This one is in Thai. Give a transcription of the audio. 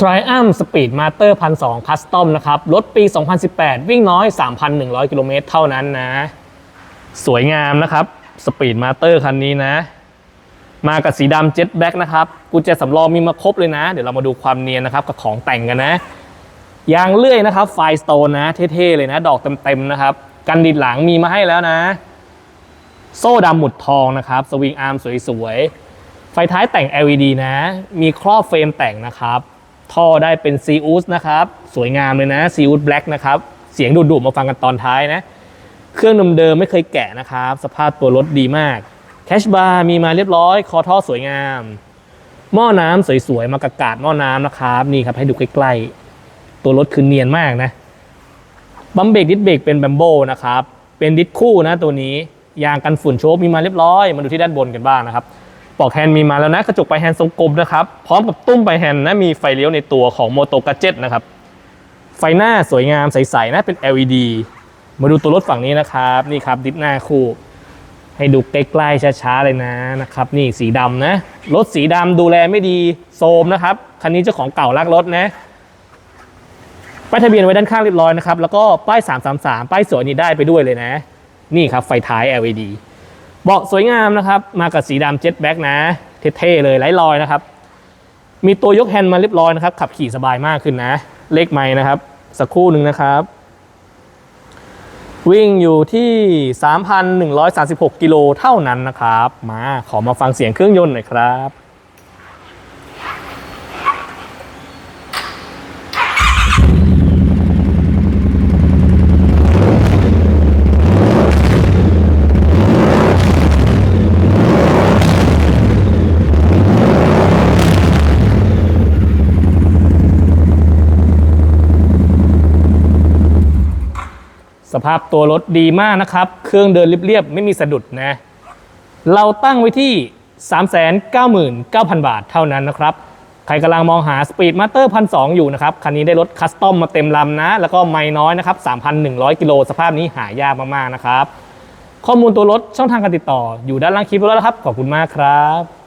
Triumph Speed Master 1,200 Custom นะครับ รถปี 2018 วิ่งน้อย 3,100 กิโลเมตรเท่านั้นนะ สวยงามนะครับ Speed Master คันนี้นะ มากับสีดำ Jet Black นะครับ กุญแจสำรองมีมาครบเลยนะ เดี๋ยวเรามาดูความเนียนนะครับ กับของแต่งกันนะ ยางเลื่อยนะครับ ไฟสโตนนะ เท่ๆ เลยนะ ดอกเต็มๆ นะครับ กันดิดหลังมีมาให้แล้วนะ โซ่ดำหมุดทองนะครับ สวิงอาร์มสวยๆ ไฟท้ายแต่ง LED นะ มีครอบเฟรมแต่งนะครับ ท่อได้เป็นซีอูสนะครับ สวยงามเลยนะซีอูสแบล็กนะครับ เสียงดุๆมาฟังกันตอนท้ายนะ เครื่องเดิมๆไม่เคยแกะนะครับ สภาพตัวรถดีมากแคชบาร์มีมาเรียบร้อย คอท่อสวยงาม หม้อน้ำสวยๆ มากระกาดหม้อน้ำนะครับ นี่ครับให้ดูใกล้ๆ ตัวรถคือเนียนมากนะบัมเบรกดิสเบรกเป็นแบมโบนะครับ เป็นดิสคู่นะตัวนี้ยางกันฝุ่นโชคมีมาเรียบร้อย มาดูที่ด้านบนกันบ้างนะครับ ปลอกแฮนด์มีมาแล้วนะ กระจกไปลายแฮนด์ทรงกลมนะครับ พร้อมกับตุ้มไปลายแฮนด์นะมีไฟเลี้ยวในตัวของโมโตก a เจ็ตนะครับ ไฟหน้าสวยงามใสๆนะเป็น LED มาดูตัวรถฝั่งนี้นะครับ นี่ครับดิสหน้าคู่ ให้ดูใกล้ๆช้าๆเลยนะนะครับ นี่สีดำนะ รถสีดำดูแลไม่ดีโซมนะครับ คันนี้เจ้าของเก่ารักรถนะป้ายทะเบียนไว้ด้านข้างเรียบร้อยนะครับ แล้วก็ป้าย 333 ป้ายสวยนี้ได้ไปด้วยเลยนะ นี่ครับไฟท้าย LED เบาะสวยงามนะครับ มากับสีดำเจ็ตแบ็กนะ เท่ๆเลยไร้รอยนะครับ มีตัวยกแฮนด์มาเรียบร้อยนะครับ ขับขี่สบายมากขึ้นนะ เลขไม่นะครับ สักครู่หนึ่งนะครับ วิ่งอยู่ที่ 3,136 กิโลเท่านั้นนะครับ มาขอมาฟังเสียงเครื่องยนต์หน่อยครับ สภาพตัวรถดีมากนะครับ เครื่องเดินเรียบๆ ไม่มีสะดุดนะ เราตั้งไว้ที่ 399,000 บาทเท่านั้นนะครับ ใครกำลังมองหา Speed Master 1,200อยู่นะครับ คันนี้ได้รถคัสตอมมาเต็มลำนะ แล้วก็ไม่น้อยนะครับ 3,100 กิโลสภาพนี้หายากมากๆนะครับ ข้อมูลตัวรถช่องทางการติดต่ออยู่ด้านล่างคลิปแล้วนะครับ ขอบคุณมากครับ